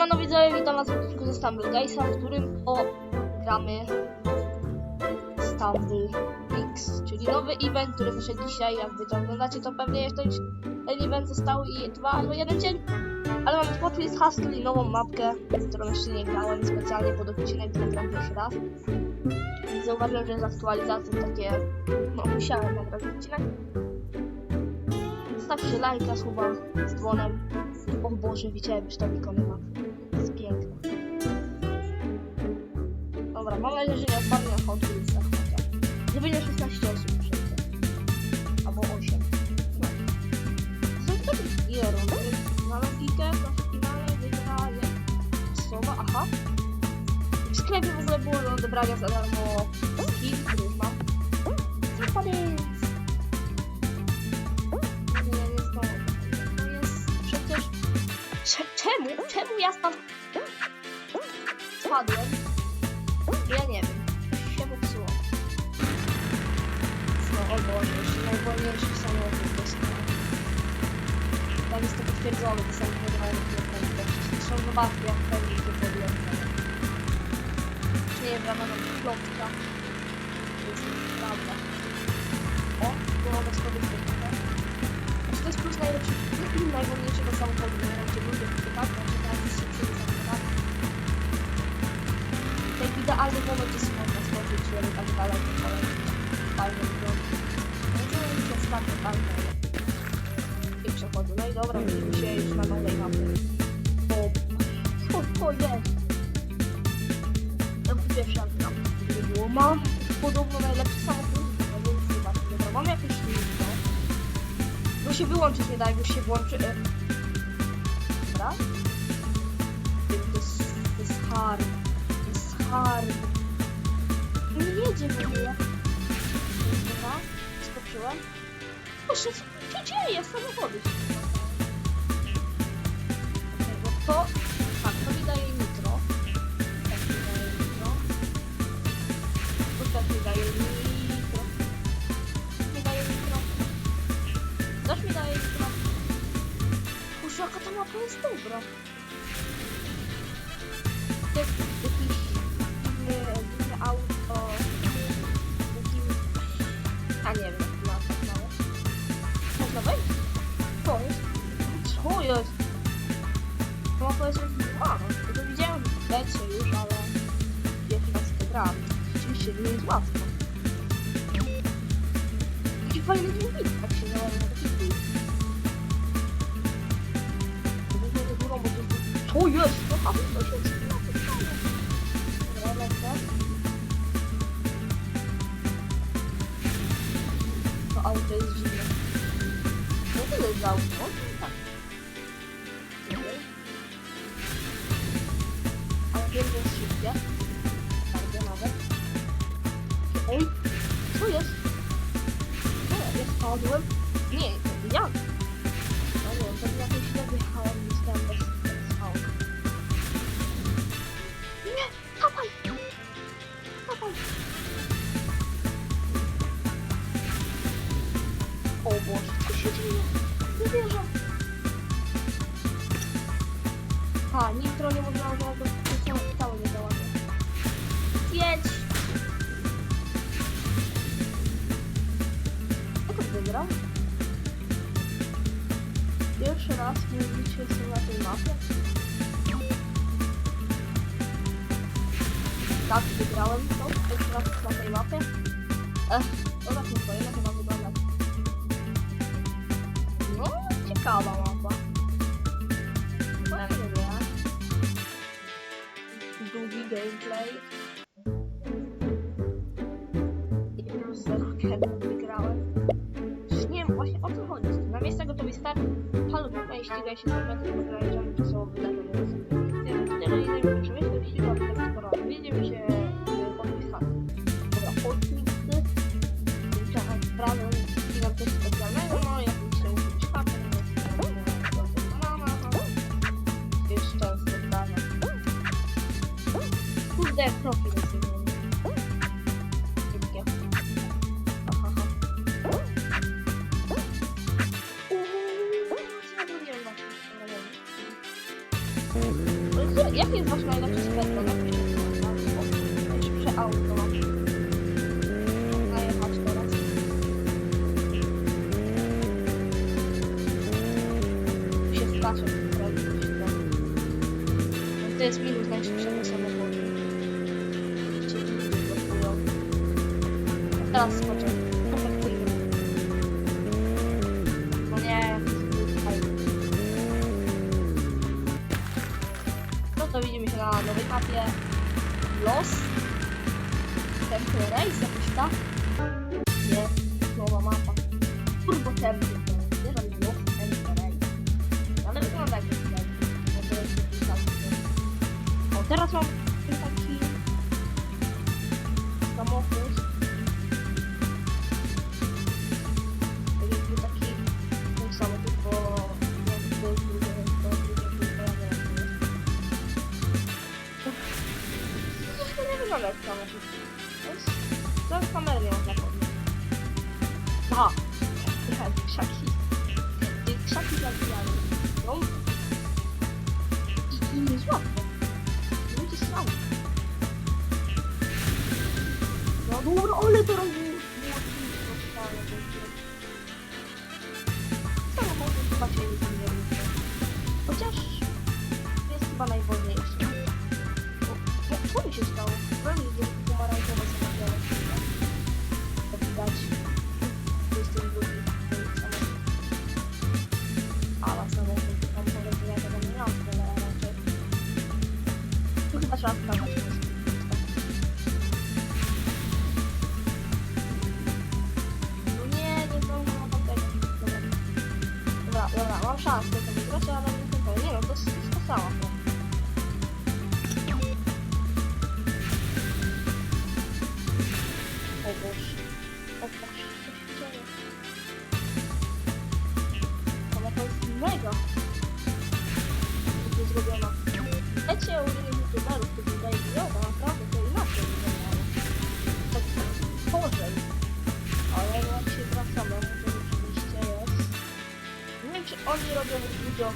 Siemano widzowie, witam was w odcinku ze Stumble Guysa, w którym o gramy Stumble X, czyli nowy event, który wyszedł dzisiaj. Jakby to oglądacie, to pewnie jeszcze ten event został i dwa albo jeden dzień. Ale mamy Spotlight Hustle i nową mapkę, którą jeszcze nie grałem specjalnie pod odcinek, gram pierwszy raz. I zauważyłem, że z aktualizacją takie, no musiałem nagrać odcinek. Zostawcie lajka, słowa z dzwonem. O Boże, widziałem już ten ikony map. Jest piękna. Dobra, mam nadzieję, że nie odpadnie na Hot Wheelsach chociaż. Żeby nie 16 osób przejdzie. Albo 8. No. Co to ile rundy? Na logikę, w finale wygraje osoba, aha. W sklepie w ogóle było do odebrania za darmo skin, który już mam. Jest! Nie, nie znowu. To jest przecież... Cze- Czemu? Czemu ja tam spadłem? Ja nie wiem. Się popsuło. No, o Boże, jeszcze najwolniejszy samochód jest Tam jest to potwierdzone, to są wydawały To są zobaczki, jak pewnie to podjąłem. Czy nie wiem, rano nam plotka. To jest prawda. O, tu mogę schodzić do tego. Znaczy to jest plus najlepszy, najwolniejszego samochodu, nie gdzie ludzie pytają, Idealny moment jest można skoczyć, żeby tak daleko polecieć. Fajnie wygląda. No to jest ostatnie fajne. I przechodzę. No i dobra, widzimy się już na nowej mapie. O, co to jest? Ja bym pierwsza gram. Nie było. Mam podobno najlepszy samochód. No bo już zobaczcie. Dobra, mam jakieś listę. Bo się wyłączyć nie da, jak już się włączy. e. Dobra. Hard. Nie jedzie w ogóle. Dobra, skoczyłem. Proszę, co się dzieje? Samochody bo to... Tak, to mi daje nitro. Tak mi daje nitro. To tak mi daje nitro. Mi daje nitro. Też mi daje nitro. Kurczę, jaka ta mapa jest dobra. To Co jest? To mapa jest jakaś... A, no, to widziałem w becie już, ale... Pierwszy raz to gram. Oczywiście nie jest łatwo. Taki fajny dźwięk, tak się nazywa, taki dźwięk. Co jest? No, to się. To auto jest dziwne. No to jest auto. Spadłem? Nie, ja. No nie, to jakoś źle wjechałem, zostałem bez, bez auta. Nie, dawaj! Dawaj! O Boże, co się dzieje? Nie wierzę. A, nitro nie można używać, Wygrał? Pierwszy raz mówicie się na tej mapie. Tak, wygrałem to. Pierwszy raz na tej mapie. Ech, to tak nie powiem, jak ma wyglądać. No, ciekawa mapa. Fajnie, nie? Długi gameplay. Halo, tutaj ścigaj się po metry, bo graniczami to są wydarzenia. Uuu, co ja zrobiłem właśnie? To jest wasz najlepszy speedrun? Na nowej mapie. Los. Temple Race jakoś tak?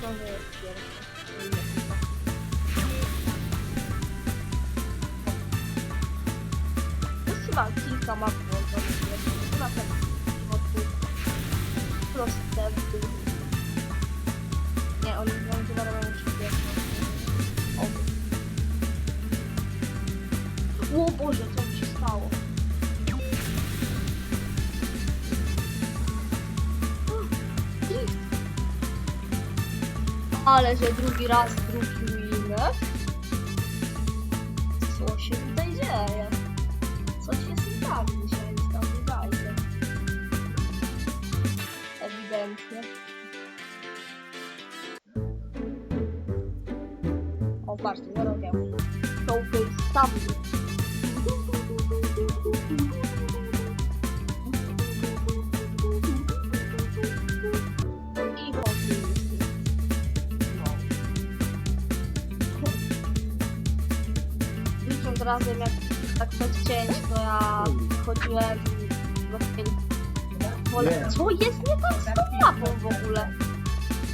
To, że jest pierwsze. Jest chyba kilka map włączonych jeszcze. Na ten odbyt. Prostępy. Nie, oni chyba robią jeszcze pierwsze. O. Boże, co Ale że drugi raz drugi winek. Co się tutaj dzieje? Coś jest nie tak dzisiaj z tam wydaje. Ewidentnie. O, patrzcie, nie robię. Showcase razem, jak tak cięć, to ja chodziłem do takiego pole. Co jest nie tak z tą mapą w ogóle?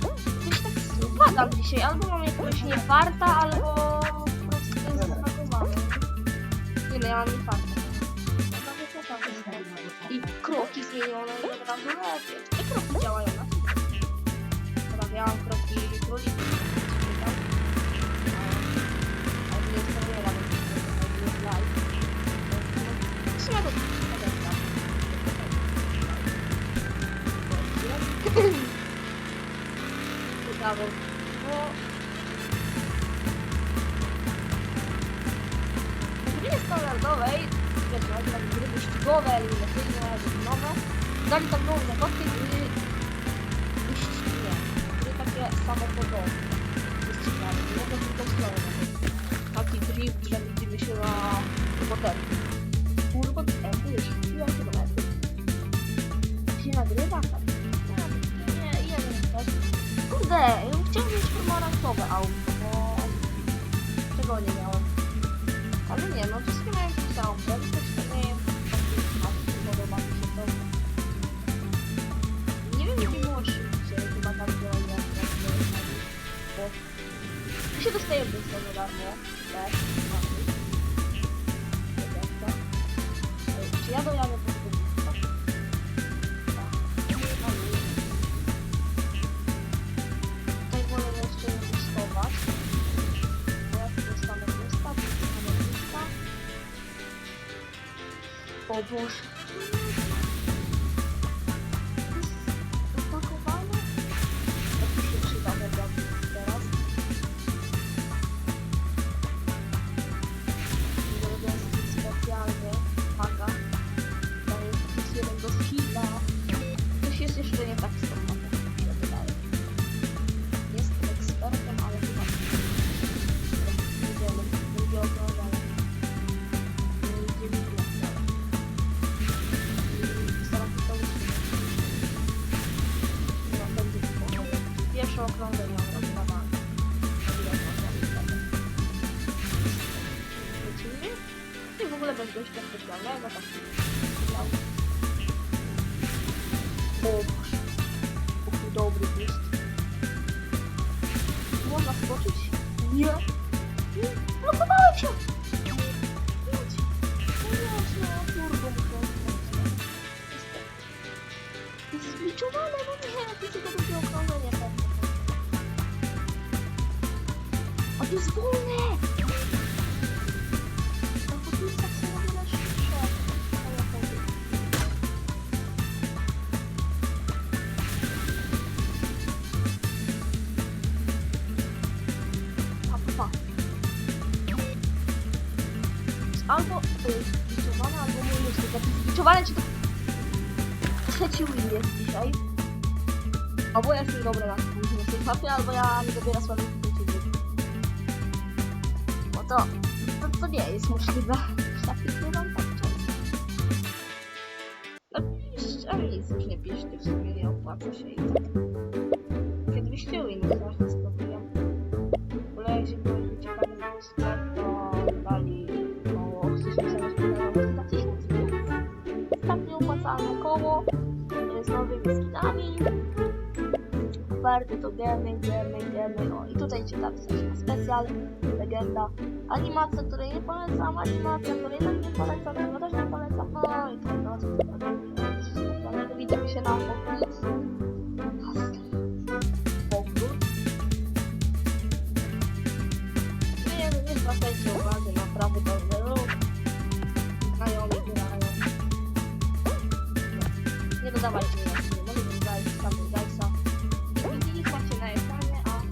Coś tak spadam dzisiaj, albo mam jakiegoś niefarta, albo po prostu jest zbagowane. Nie no, ja mam niefarta. I kroki zmienione i od razu lepiej. Te kroki działają na. Dobra, ja mam kroki królików. W to Ciekawe. Bo... W standardowej, wiecie, no, takie gry wyścigowe, eliminacyjne, nowe, dali tam nowe zakładki gry wyścigowe, gry takie samochodowe. Ciekawe, nie mogę tylko stronę. Taki drift, że widzimy się na turbotempu. Turbotempu jest 7 km. Się nagrywa? Tak. Nie, wiem, tak. Kurde, chciałem mieć pomarańczowe auto, bo czego nie miałem. Ale nie, no wszystkie mają tą samą prędkość, to nie taki podoba się to. Nie wiem, gdzie było szybciej, chyba tam było jak bo też to za darmo. Też. Ej, Czy ja dojadę po prostu? Tutaj wolę jeszcze inwestować. Bo ja tu dostanę lista, tu dostanę lista. O Boże. Tylko zbiczowane, czy to... Trzeci win jest dzisiaj. Albo ja jestem dobry na tej mapie, albo ja nie dobiera słabych przeciwników. Bo to, to, to nie jest możliwe. Takich nie mam tak często. No, ale nic już nie piszcie, w sumie nie opłaca się i tak. Kiedy wyście win, tak nieopłacalne koło e, z nowymi skinami. Oferty to gemy, gemy, gemy. O i tutaj coś na specjal, legenda. Animacja, której nie polecam, animacja, której też nie polecam, tego też nie polecam. No i to no, co to specjalnego widzimy się na powrót. Powrót. Filmie, może tam Dajsa. Nigdy ich macie na ekranie, a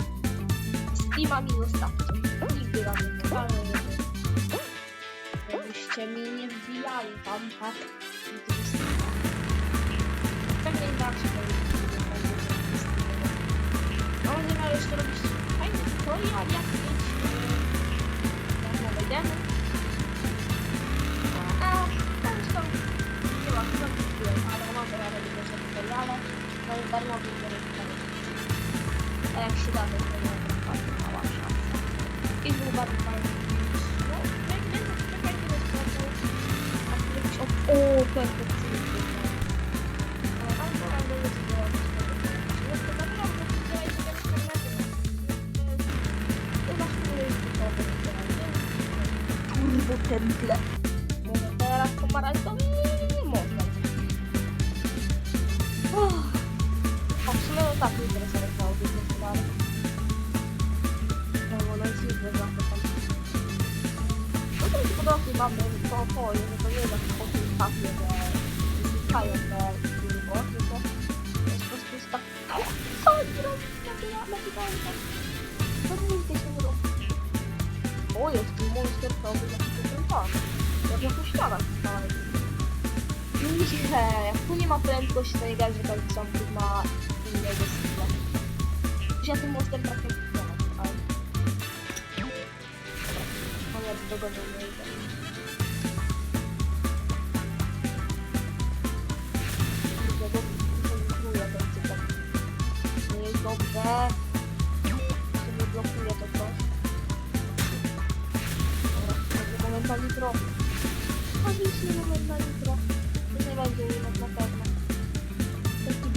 Steama mi zostawcie. Nigdy wam nie pokażę, żeby- żebyście mi nie wbijali tam, tak? To. Tak nie to jest. No, nie ma jeszcze robić fajne tutorial, jak mieć jak nowe kupiłem, ale mam teraz robić jeszcze tutoriale. No i darmowy internet. A jak się da, to to nie bardzo mała szansa. I był bardzo fajny. No, więcej czekajcie do sklepu. A tu jakiś o... O, perfekcyjny. Ale tam to będzie. Nie to szkoły jest gotowe. Turbo temple. Może teraz pomarańczowy? Tak nie interesowało być gospodarę. No, no jest liczby zawsze tam. No to jest podobnie mamy to opoje, że to nie jest taki po tym papie, że znikają te turbo, tylko jest po prostu jest tak... Co oni robią? Nabijamy, nabijamy tak. Co ludzie się robią? O, jest tu monster prowy, jaki to ten pan. Ja tu ściana stałem. Nie, jak tu nie ma prędkości, to nie gadać, że każdy samochód ma skilla. Już ja tym mostem trafię w ścianę, ale... Dobra, no ja do tego nie idę. Kurde, bo blokuje ten cytat. Nie jest dobrze. Sobie blokuje to coś. Dobra, może momentalnie drop. Magicznie momentalnie drop. To nie będzie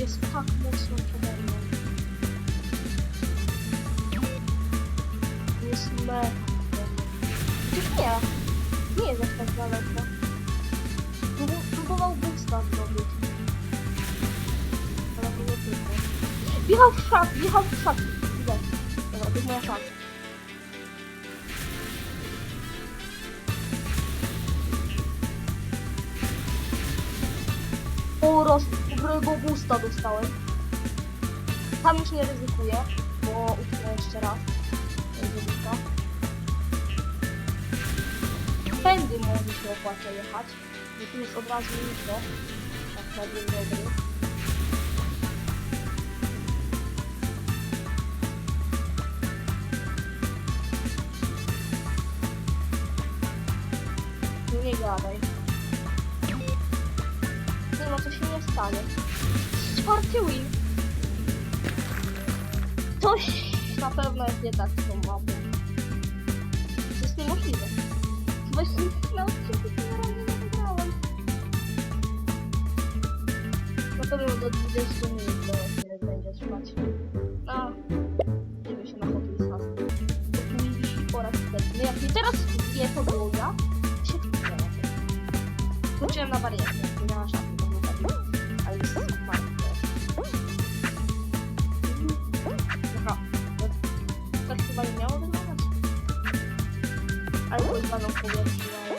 jest tak mocno przede mną. Jest mega. Przecież nie. Nie jest aż tak daleko. Prób- Próbował boosta zrobić. Ale to nie tylko. Wjechał w szat, wjechał w szat. Widzę. Dobra, to jest moja szansa. O, roz... dobrego boosta dostałem. Tam już nie ryzykuję, bo utknę jeszcze raz. Boosta. Pędy może się opłaca jechać. Bo tu jest od razu nitro. Tak na dzień dobry. Nie gadaj. Stanie. Czwarty win. Coś na pewno jest nie tak z tą mapą. To jest niemożliwe. Właśnie na odcinku tym razem nie wygrałem. Na pewno do 20 minut kiedy będzie trwać. A, idziemy się na Hustle. To tu wisi po raz setny. Jak mi teraz zje podłoga, się to. Wróciłem na barierkę, nie miała szafy, Ale to już będą powietrze, ale...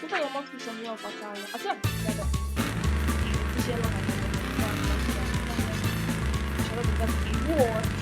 Tutaj emocje są nieopłacalne. A co jak jadę? Zielone. Zielony taki war. Ale